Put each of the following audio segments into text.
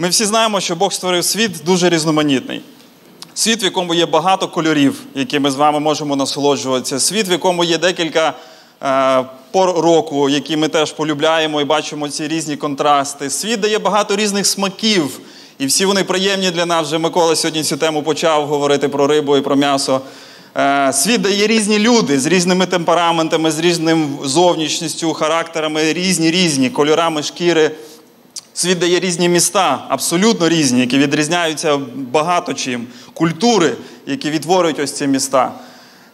Ми всі знаємо, що Бог створив світ дуже різноманітний. Світ, в якому є багато кольорів, які ми з вами можемо насолоджуватися. Світ, в якому є декілька е, пор року, які ми теж полюбляємо і бачимо ці різні контрасти. Світ дає багато різних смаків, і всі вони приємні для нас. Вже Микола сьогодні цю тему почав говорити про рибу і про м'ясо. Е, світ дає різні люди з різними темпераментами, з різним зовнішністю, характерами, різні різні кольорами шкіри. Світ дає різні міста, абсолютно різні, які відрізняються багато чим. Культури, які відтворюють ось ці міста.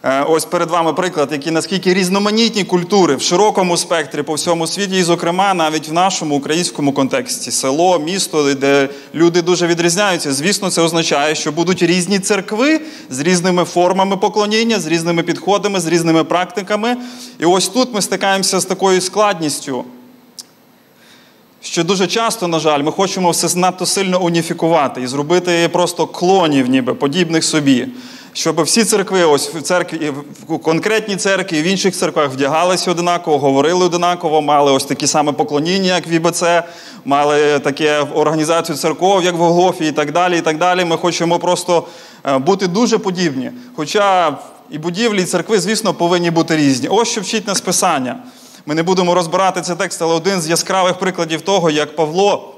Е, ось перед вами приклад, які наскільки різноманітні культури в широкому спектрі по всьому світі, і, зокрема, навіть в нашому українському контексті село, місто, де люди дуже відрізняються. Звісно, це означає, що будуть різні церкви з різними формами поклоніння, з різними підходами, з різними практиками. І ось тут ми стикаємося з такою складністю. Що дуже часто, на жаль, ми хочемо все надто сильно уніфікувати і зробити просто клонів, ніби подібних собі щоб всі церкви, ось в церкві, в конкретній церкві, в інших церквах вдягалися одинаково, говорили одинаково, мали ось такі саме поклоніння, як в ІБЦ, мали таке організацію церков, як в Голгофі, і так далі. і так далі. Ми хочемо просто е, бути дуже подібні. Хоча і будівлі, і церкви, звісно, повинні бути різні. Ось що вчить нас Писання. Ми не будемо розбирати цей текст, але один з яскравих прикладів того, як Павло,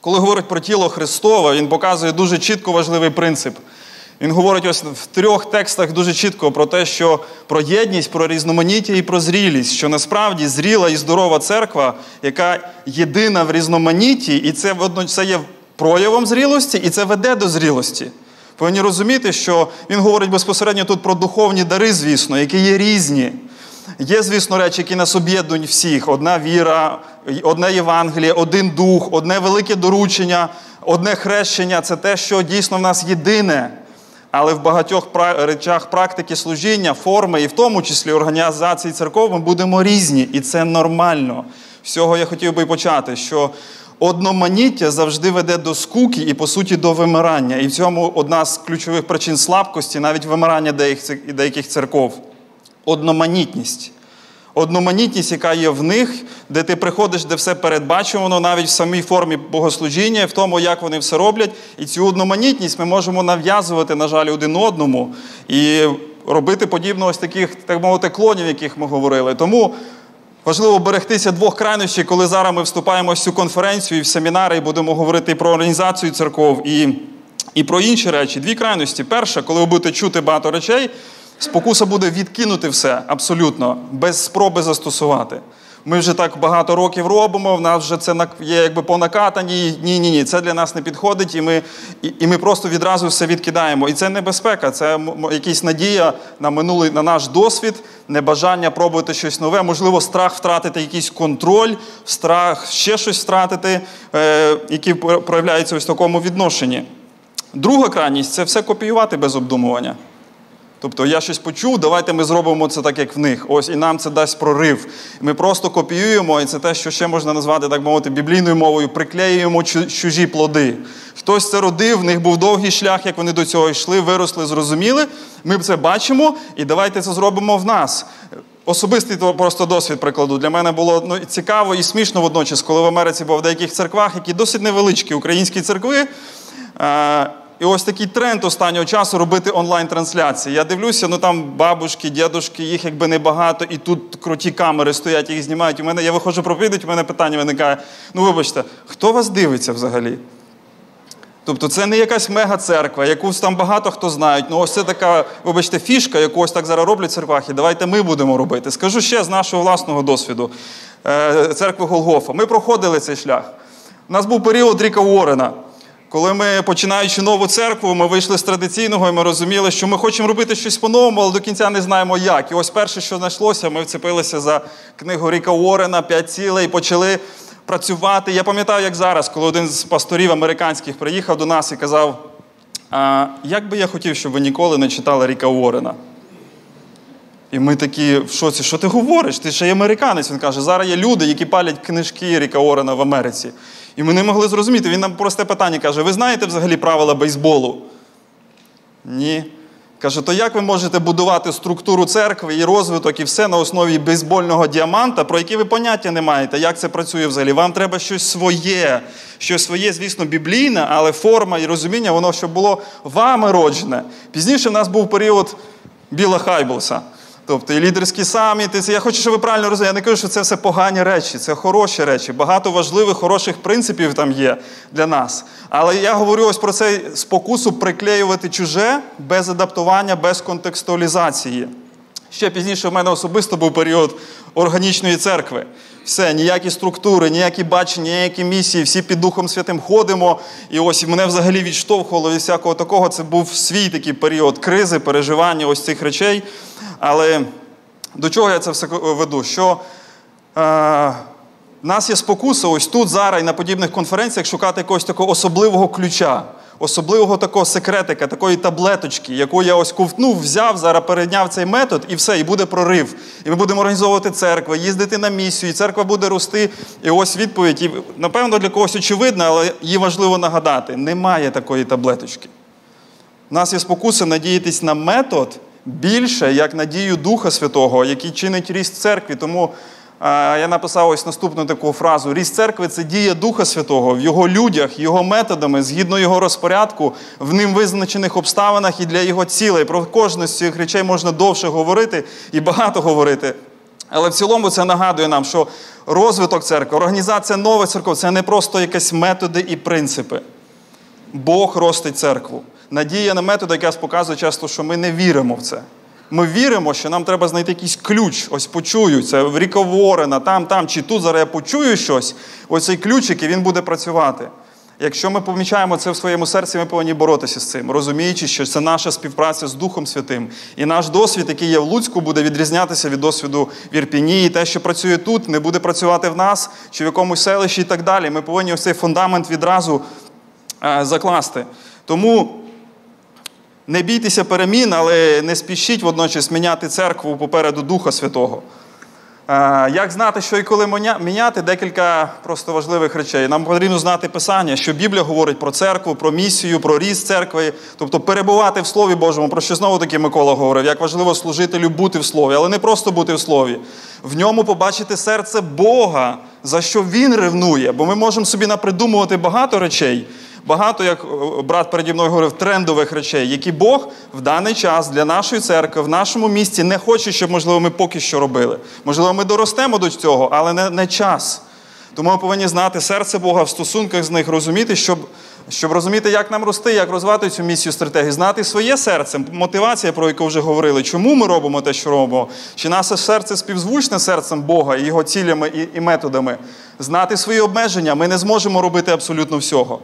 коли говорить про тіло Христове, він показує дуже чітко важливий принцип. Він говорить ось в трьох текстах дуже чітко про те, що про єдність, про різноманіття і про зрілість, що насправді зріла і здорова церква, яка єдина в різноманітті, і це це є проявом зрілості, і це веде до зрілості. Повинні розуміти, що він говорить безпосередньо тут про духовні дари, звісно, які є різні. Є, звісно, речі, які нас об'єднують всіх: одна віра, одне Євангеліє, один дух, одне велике доручення, одне хрещення це те, що дійсно в нас єдине. Але в багатьох речах практики служіння, форми, і в тому числі організації церков, ми будемо різні, і це нормально. Всього я хотів би почати, що одноманіття завжди веде до скуки і, по суті, до вимирання. І в цьому одна з ключових причин слабкості, навіть вимирання деяких церков. Одноманітність одноманітність, яка є в них, де ти приходиш, де все передбачено, навіть в самій формі богослужіння, в тому, як вони все роблять. І цю одноманітність ми можемо нав'язувати, на жаль, один одному і робити подібно ось таких, так мовити, клонів, яких ми говорили. Тому. Важливо берегтися двох крайнощів, коли зараз ми вступаємо в цю конференцію і в семінари, і будемо говорити і про організацію церков, і і про інші речі. Дві крайності. Перша, коли ви будете чути багато речей, Спокуса буде відкинути все абсолютно, без спроби застосувати. Ми вже так багато років робимо, в нас вже це є якби по накатанні. Ні, ні, ні, це для нас не підходить, і ми і, і ми просто відразу все відкидаємо. І це небезпека, це якась надія на минулий на наш досвід, небажання пробувати щось нове, можливо, страх втратити якийсь контроль, страх ще щось втратити, е, який проявляється ось в такому відношенні. Друга крайність це все копіювати без обдумування. Тобто я щось почув, давайте ми зробимо це так, як в них. Ось і нам це дасть прорив. Ми просто копіюємо, і це те, що ще можна назвати, так мовити, біблійною мовою, приклеюємо чужі плоди. Хтось це родив, в них був довгий шлях, як вони до цього йшли, виросли, зрозуміли. Ми це бачимо, і давайте це зробимо в нас. Особистий просто досвід прикладу. Для мене було ну, цікаво і смішно водночас, коли в Америці був в деяких церквах, які досить невеличкі українські церкви. І ось такий тренд останнього часу робити онлайн-трансляції. Я дивлюся, ну там бабушки, дідушки, їх якби небагато, і тут круті камери стоять, їх знімають. У мене я виходжу проповідати, у мене питання виникає. Ну, вибачте, хто вас дивиться взагалі? Тобто це не якась мега-церква, якусь там багато хто знають. Ну, ось це така, вибачте, фішка, яку ось так зараз роблять в церквах, і давайте ми будемо робити. Скажу ще з нашого власного досвіду е, церкви Голгофа. Ми проходили цей шлях. У нас був період Ріка Уоррена. Коли ми, починаючи нову церкву, ми вийшли з традиційного, і ми розуміли, що ми хочемо робити щось по-новому, але до кінця не знаємо як. І ось перше, що знайшлося, ми вцепилися за книгу Ріка Уоррена «П'ять цілей і почали працювати. Я пам'ятаю, як зараз, коли один з пасторів американських приїхав до нас і казав: як би я хотів, щоб ви ніколи не читали Ріка Уоррена. І ми такі в шоці, що ти говориш? Ти ще й американець. Він каже, зараз є люди, які палять книжки Ріка Орена в Америці. І ми не могли зрозуміти. Він нам просте питання каже: ви знаєте взагалі правила бейсболу? Ні. Каже, то як ви можете будувати структуру церкви і розвиток, і все на основі бейсбольного діаманта, про які ви поняття не маєте, як це працює взагалі? Вам треба щось своє, щось своє, звісно, біблійне, але форма і розуміння, воно щоб було вами роджене. Пізніше в нас був період Біла Хайблса. Тобто і лідерські саміти, це я хочу, щоб ви правильно розуміли. Я не кажу, що це все погані речі, це хороші речі. Багато важливих, хороших принципів там є для нас. Але я говорю ось про цей спокусу приклеювати чуже без адаптування, без контекстуалізації. Ще пізніше в мене особисто був період органічної церкви. Все, ніякі структури, ніякі бачення, ніякі місії, всі під Духом Святим ходимо. І ось мене взагалі відштовхувало від всякого такого. Це був свій такий період кризи, переживання ось цих речей. Але до чого я це все веду? Що е, в нас є спокуса ось тут, зараз і на подібних конференціях шукати якогось такого особливого ключа, особливого такого секретика, такої таблеточки, яку я ось ковтнув, взяв, зараз перейняв цей метод, і все, і буде прорив. І ми будемо організовувати церкви, їздити на місію, і церква буде рости. І ось відповідь. І, напевно, для когось очевидна, але її важливо нагадати: немає такої таблеточки. У нас є спокуса надіятись на метод більше, як надію Духа Святого, який чинить ріст церкві. Тому я написав ось наступну таку фразу: ріст церкви це дія Духа Святого в його людях, його методами, згідно його розпорядку, в ним визначених обставинах і для його цілей. Про кожну з цих речей можна довше говорити і багато говорити. Але в цілому це нагадує нам, що розвиток церкви, організація нових церков це не просто якісь методи і принципи. Бог ростить церкву. Надія на методи, яка показує часто, що ми не віримо в це. Ми віримо, що нам треба знайти якийсь ключ. Ось почую, це в Ріка там, там, чи тут зараз я почую щось. Ось цей ключик, і він буде працювати. Якщо ми помічаємо це в своєму серці, ми повинні боротися з цим, розуміючи, що це наша співпраця з Духом Святим. І наш досвід, який є в Луцьку, буде відрізнятися від досвіду в Ірпіні. І те, що працює тут, не буде працювати в нас чи в якомусь селищі і так далі. Ми повинні ось цей фундамент відразу е, закласти. Тому не бійтеся перемін, але не спішіть водночас міняти церкву попереду Духа Святого. Як знати, що і коли міняти, декілька просто важливих речей. Нам потрібно знати Писання, що Біблія говорить про церкву, про місію, про ріст церкви, тобто перебувати в Слові Божому, про що знову таки Микола говорив, як важливо служителю бути в Слові, але не просто бути в Слові. В ньому побачити серце Бога, за що Він ревнує. Бо ми можемо собі напридумувати багато речей багато, як е, брат переді мною говорив, трендових речей, які Бог в даний час для нашої церкви, в нашому місті не хоче, щоб, можливо, ми поки що робили. Можливо, ми доростемо до цього, але не, не час. Тому ми повинні знати серце Бога в стосунках з них, розуміти, щоб щоб розуміти, як нам рости, як розвивати цю місію стратегії, знати своє серце, мотивація, про яку вже говорили, чому ми робимо те, що робимо, чи наше серце співзвучне серцем Бога і його цілями і, і методами, знати свої обмеження. Ми не зможемо робити абсолютно всього.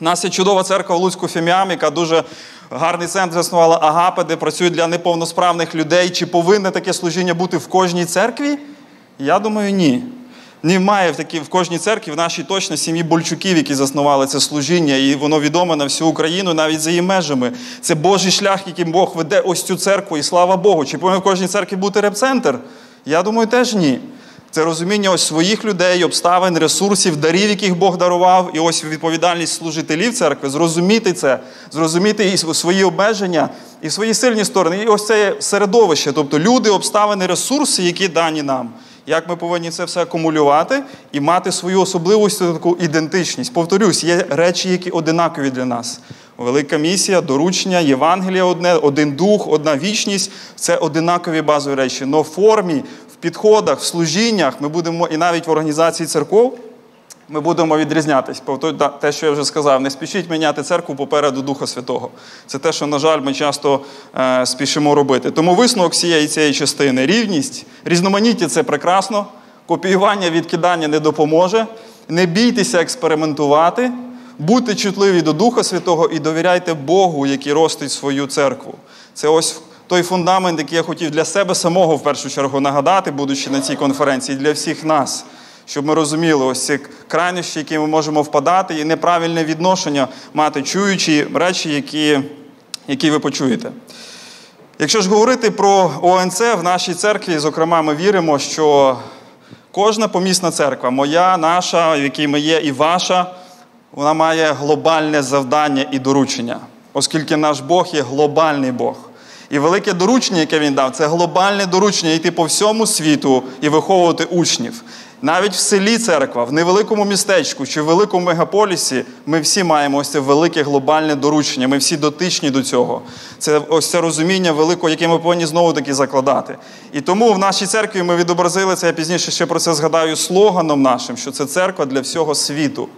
У нас є чудова церква в Луцьку Фіміам, яка дуже гарний центр заснувала Агапи, де працює для неповносправних людей. Чи повинне таке служіння бути в кожній церкві? Я думаю, ні. Немає в такій в кожній церкві, в нашій точно сім'ї Больчуків, які заснували це служіння, і воно відоме на всю Україну, навіть за її межами. Це Божий шлях, яким Бог веде ось цю церкву, і слава Богу. Чи повинен в кожній церкві бути репцентр? Я думаю, теж ні. Це розуміння ось своїх людей, обставин, ресурсів, дарів, яких Бог дарував, і ось відповідальність служителів церкви, зрозуміти це, зрозуміти і свої обмеження, і свої сильні сторони. І ось це середовище, тобто люди, обставини, ресурси, які дані нам. Як ми повинні це все акумулювати і мати свою особливість, таку ідентичність. Повторюсь, є речі, які одинакові для нас. Велика місія, доручення, Євангелія одне, один дух, одна вічність це одинакові базові речі. Но в формі, підходах, в служіннях ми будемо і навіть в організації церков. Ми будемо відрізнятись. Те, що я вже сказав, не спішіть міняти церкву попереду Духа Святого. Це те, що, на жаль, ми часто е, спішимо робити. Тому висновок всієї цієї частини рівність, різноманіття це прекрасно, копіювання, відкидання не допоможе. Не бійтеся експериментувати, будьте чутливі до Духа Святого і довіряйте Богу, який ростить свою церкву. Це ось той фундамент, який я хотів для себе самого в першу чергу нагадати, будучи на цій конференції, для всіх нас, щоб ми розуміли ось ці крайнощі, які ми можемо впадати, і неправильне відношення мати, чуючи речі, які, які ви почуєте. Якщо ж говорити про ОНЦ в нашій церкві, зокрема, ми віримо, що кожна помісна церква, моя, наша, в якій ми є, і ваша, вона має глобальне завдання і доручення, оскільки наш Бог є глобальний Бог. І велике доручення, яке він дав, це глобальне доручення йти по всьому світу і виховувати учнів. Навіть в селі церква, в невеликому містечку чи в великому мегаполісі ми всі маємо ось це велике глобальне доручення. Ми всі дотичні до цього. Це ось це розуміння великого, яке ми повинні знову таки закладати. І тому в нашій церкві ми відобразили це. Я пізніше ще про це згадаю слоганом нашим, що це церква для всього світу.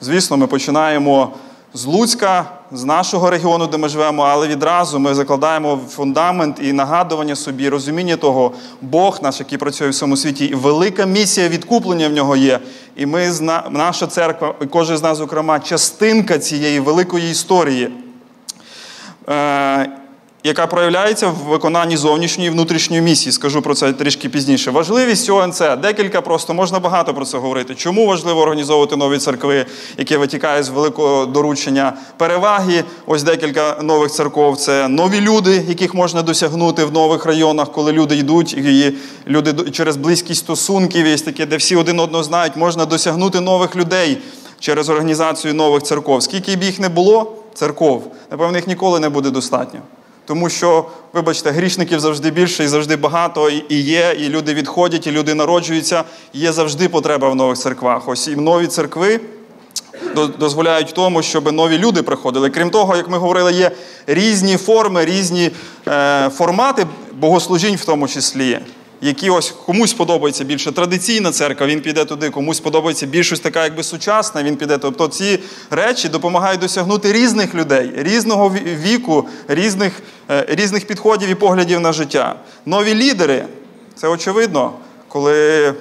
Звісно, ми починаємо з Луцька, з нашого регіону, де ми живемо, але відразу ми закладаємо фундамент і нагадування собі, розуміння того, Бог наш, який працює в цьому світі, і велика місія відкуплення в нього є. І ми, наша церква, і кожен з нас, зокрема, частинка цієї великої історії. Яка проявляється в виконанні зовнішньої і внутрішньої місії. Скажу про це трішки пізніше. Важливість ОНЦ, декілька просто можна багато про це говорити. Чому важливо організовувати нові церкви, які витікають з великого доручення? Переваги, ось декілька нових церков. Це нові люди, яких можна досягнути в нових районах, коли люди йдуть, і люди через близькість стосунків, є таке, де всі один одного знають, можна досягнути нових людей через організацію нових церков. Скільки б їх не було, церков, напевно, їх ніколи не буде достатньо. Тому що, вибачте, грішників завжди більше і завжди багато і є, і люди відходять, і люди народжуються. Є завжди потреба в нових церквах. Ось і нові церкви дозволяють тому, щоб нові люди приходили. Крім того, як ми говорили, є різні форми, різні е, формати богослужінь в тому числі які ось комусь подобається більше традиційна церква, він піде туди, комусь подобається більш така, якби сучасна, він піде. Тобто ці речі допомагають досягнути різних людей, різного віку, різних, е, різних підходів і поглядів на життя. Нові лідери, це очевидно, коли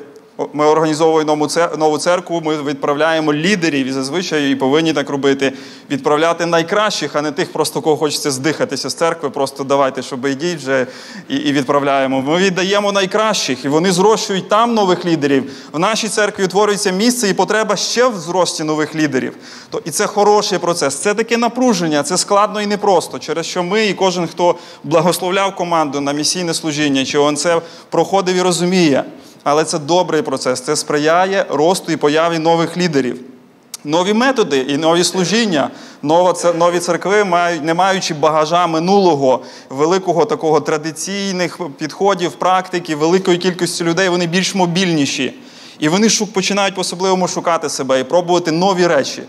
ми організовуємо нову церкву, ми відправляємо лідерів і зазвичай і повинні так робити. Відправляти найкращих, а не тих, просто кого хочеться здихатися з церкви. Просто давайте, щоб йдіть вже і і відправляємо. Ми віддаємо найкращих, і вони зрощують там нових лідерів. В нашій церкві утворюється місце і потреба ще в зрості нових лідерів. То і це хороший процес. Це таке напруження, це складно і непросто, через що ми і кожен, хто благословляв команду на місійне служіння, чи он це проходив і розуміє. Але це добрий процес, це сприяє росту і появі нових лідерів. Нові методи і нові служіння, нові церкви, не маючи багажа минулого, великого такого традиційних підходів, практики, великої кількості людей, вони більш мобільніші. І вони починають по-особливому шукати себе і пробувати нові речі,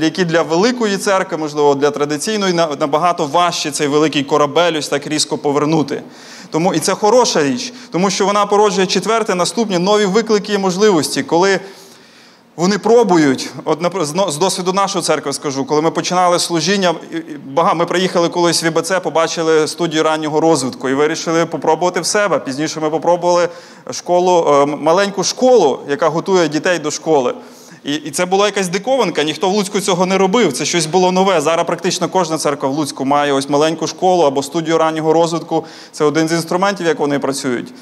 які для великої церкви, можливо, для традиційної набагато важче цей великий корабель ось так різко повернути. Тому і це хороша річ, тому що вона породжує четверте, наступні нові виклики і можливості, коли вони пробують, от з досвіду нашої церкви скажу, коли ми починали служіння, ми приїхали колись в ІБЦ, побачили студію раннього розвитку і вирішили попробувати в себе. Пізніше ми попробували школу, е, маленьку школу, яка готує дітей до школи. І і це була якась диковинка, ніхто в Луцьку цього не робив. Це щось було нове. Зараз практично кожна церква в Луцьку має ось маленьку школу або студію раннього розвитку. Це один з інструментів, як вони працюють.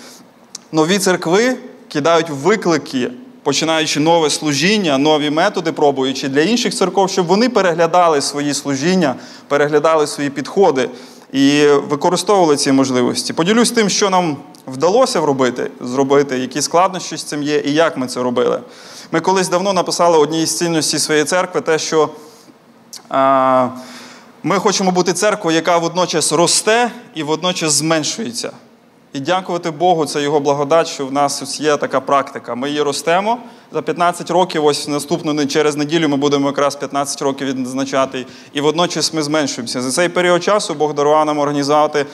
Нові церкви кидають виклики, починаючи нове служіння, нові методи, пробуючи для інших церков, щоб вони переглядали свої служіння, переглядали свої підходи і використовували ці можливості. Поділюсь тим, що нам вдалося робити, зробити, які складнощі з цим є, і як ми це робили. Ми колись давно написали одній з цінностей своєї церкви, те, що а, ми хочемо бути церквою, яка водночас росте і водночас зменшується. І дякувати Богу, це його благодать, що в нас ось є така практика. Ми її ростемо за 15 років. Ось наступну через неділю ми будемо якраз 15 років відзначати. І водночас ми зменшуємося. За цей період часу Бог дарував нам організувати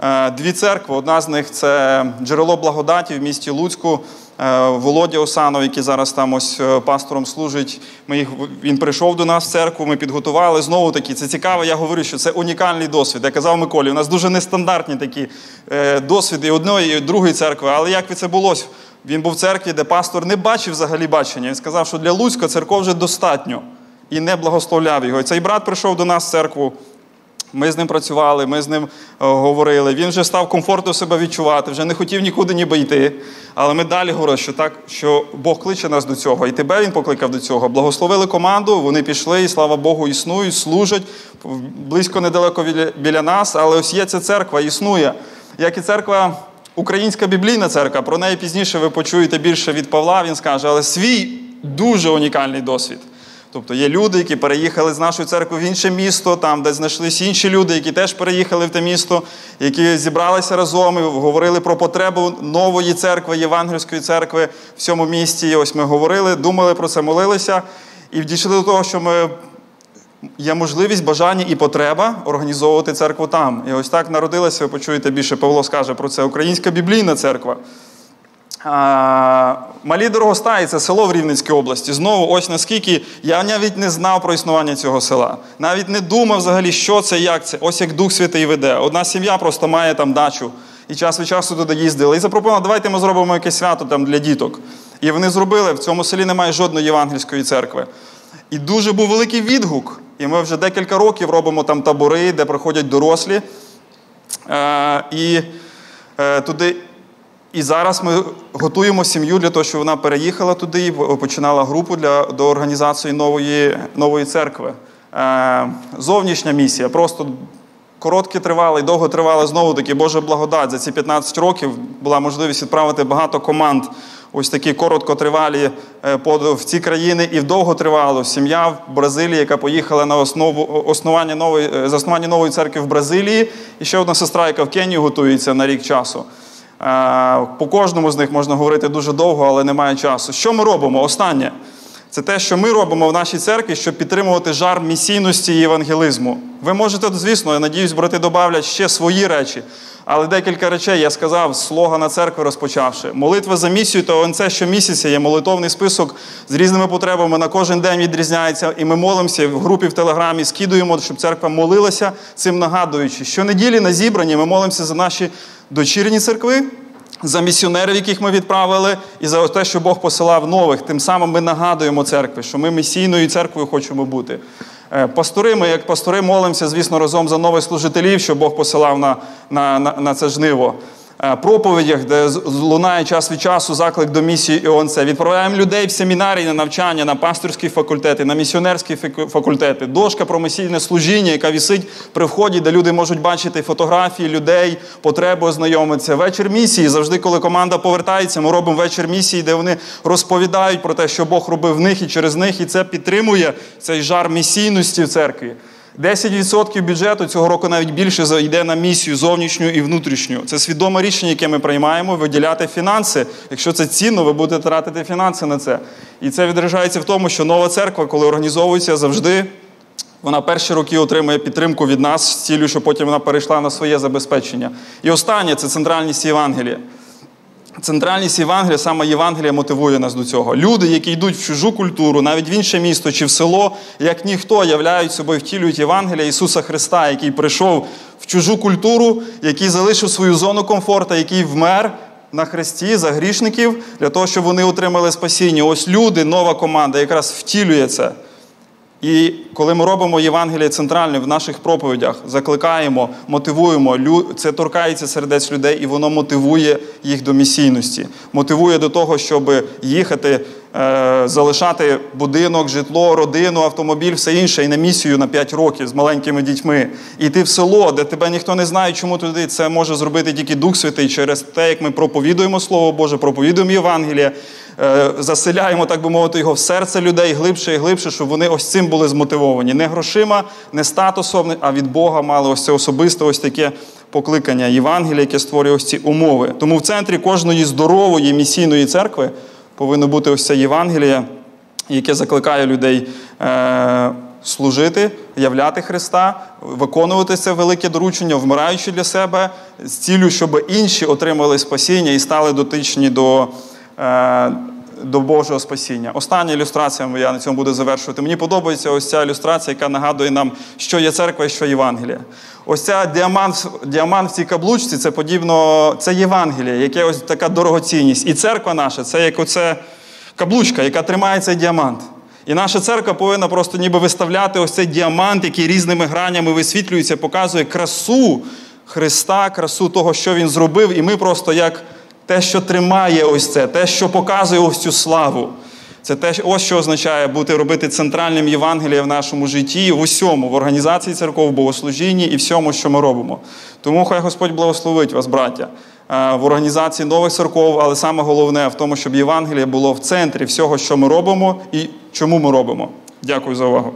е, дві церкви. Одна з них це джерело благодаті в місті Луцьку. Е, Володя Осанов, який зараз там ось е, пастором служить. Ми їх, Він прийшов до нас в церкву, ми підготували. Знову таки, це цікаво, я говорю, що це унікальний досвід. Я казав Миколі, у нас дуже нестандартні такі е, досвіди одної і другої церкви. Але як це було? Він був в церкві, де пастор не бачив взагалі бачення. Він сказав, що для Луцька церков вже достатньо і не благословляв його. І цей брат прийшов до нас в церкву. Ми з ним працювали, ми з ним говорили. Він вже став комфортно себе відчувати, вже не хотів нікуди ніби йти. Але ми далі говорили, що так, що Бог кличе нас до цього, і тебе він покликав до цього. Благословили команду, вони пішли, і слава Богу, існують, служать близько недалеко біля нас. Але ось є ця церква, існує. Як і церква, українська біблійна церква, про неї пізніше ви почуєте більше від Павла. Він скаже, але свій дуже унікальний досвід. Тобто є люди, які переїхали з нашої церкви в інше місто, там, де знайшлися інші люди, які теж переїхали в те місто, які зібралися разом і говорили про потребу нової церкви, євангельської церкви в цьому місті. І ось ми говорили, думали про це, молилися і дійшли до того, що ми. Є можливість, бажання і потреба організовувати церкву там. І ось так народилася, ви почуєте більше, Павло скаже про це Українська біблійна церква. Малі Дорогостаї це село в Рівненській області. Знову, ось наскільки я навіть не знав про існування цього села. Навіть не думав взагалі, що це, як це. Ось як Дух Святий веде. Одна сім'я просто має там дачу і час від часу туди їздили. І запропонували, давайте ми зробимо якесь свято там для діток. І вони зробили. В цьому селі немає жодної євангельської церкви. І дуже був великий відгук. І ми вже декілька років робимо там табори, де проходять дорослі. Е, і е, туди. І зараз ми готуємо сім'ю для того, щоб вона переїхала туди і починала групу для, до організації нової нової церкви. Е, Зовнішня місія. Просто короткі тривали і довго тривали знову таки Божа благодать. За ці 15 років була можливість відправити багато команд. Ось такі короткотривалі е, в ці країни і вдовго тривало. Сім'я в Бразилії, яка поїхала на основу основання нової е, заснування нової церкви в Бразилії, і ще одна сестра, яка в Кенію готується на рік часу. По кожному з них можна говорити дуже довго, але немає часу. Що ми робимо? Останнє це те, що ми робимо в нашій церкві, щоб підтримувати жар місійності і євангелізму. Ви можете, звісно, я надіюсь, брати додавлять ще свої речі. Але декілька речей я сказав слогана церкви розпочавши. Молитва за місію, то ОНЦ щомісяця є молитовний список з різними потребами. На кожен день відрізняється. І ми молимося в групі в Телеграмі, скидуємо, щоб церква молилася, цим нагадуючи. Щонеділі на зібранні ми молимося за наші дочірні церкви. За місіонерів, яких ми відправили, і за те, що Бог посилав нових. Тим самим ми нагадуємо церкві, що ми місійною церквою хочемо бути. Е, пастори, ми як пастори молимося, звісно, разом за нових служителів, що Бог посилав на, на, на, на це жниво. Е, проповідях, де лунає час від часу заклик до місії ІОНЦ. Відправляємо людей в семінарії на навчання, на пасторські факультети, на місіонерські факультети. Дошка про місійне служіння, яка вісить при вході, де люди можуть бачити фотографії людей, потреби ознайомитися. Вечір місії. Завжди, коли команда повертається, ми робимо вечір місії, де вони розповідають про те, що Бог робив в них і через них, і це підтримує цей жар місійності в церкві. 10% бюджету цього року навіть більше йде на місію зовнішню і внутрішню. Це свідоме рішення, яке ми приймаємо, виділяти фінанси. Якщо це цінно, ви будете тратити фінанси на це. І це відражається в тому, що нова церква, коли організовується завжди, вона перші роки отримує підтримку від нас з цілею, що потім вона перейшла на своє забезпечення. І останнє це центральність Євангелія. Центральність Євангелія, саме Євангелія мотивує нас до цього. Люди, які йдуть в чужу культуру, навіть в інше місто чи в село, як ніхто являють собою, втілюють Євангелія Ісуса Христа, який прийшов в чужу культуру, який залишив свою зону комфорту, який вмер на хресті за грішників для того, щоб вони отримали спасіння. Ось люди, нова команда, якраз втілює це. І коли ми робимо Євангеліє центральне в наших проповідях, закликаємо, мотивуємо, це торкається сердець людей, і воно мотивує їх до місійності, мотивує до того, щоб їхати, е, залишати будинок, житло, родину, автомобіль, все інше, і на місію на 5 років з маленькими дітьми. І йти в село, де тебе ніхто не знає, чому туди це може зробити тільки Дух Святий через те, як ми проповідуємо Слово Боже, проповідуємо Євангеліє. Е, заселяємо, так би мовити, його в серце людей глибше і глибше, щоб вони ось цим були змотивовані. Не грошима, не статусом, а від Бога мали ось це особисте ось таке покликання Євангелія, яке створює ось ці умови. Тому в центрі кожної здорової місійної церкви повинно бути ось це Євангеліє, яке закликає людей. Е, служити, являти Христа, виконувати це велике доручення, вмираючи для себе, з цілею, щоб інші отримали спасіння і стали дотичні до до Божого спасіння. Остання ілюстрація, я на цьому буду завершувати. Мені подобається ось ця ілюстрація, яка нагадує нам, що є церква і що Євангелія. Ось ця діамант діамант в цій каблучці це подібно, це Євангелія, яке ось така дорогоцінність. І церква наша це як оце каблучка, яка тримає цей діамант. І наша церква повинна просто ніби виставляти ось цей діамант, який різними гранями висвітлюється, показує красу Христа, красу того, що Він зробив. І ми просто як те, що тримає ось це, те, що показує ось цю славу. Це те, ось що означає бути робити центральним Євангелієм в нашому житті, в усьому, в організації церков, в богослужінні і всьому, що ми робимо. Тому хай Господь благословить вас, браття, е, в організації нових церков, але саме головне в тому, щоб Євангеліє було в центрі всього, що ми робимо і чому ми робимо. Дякую за увагу.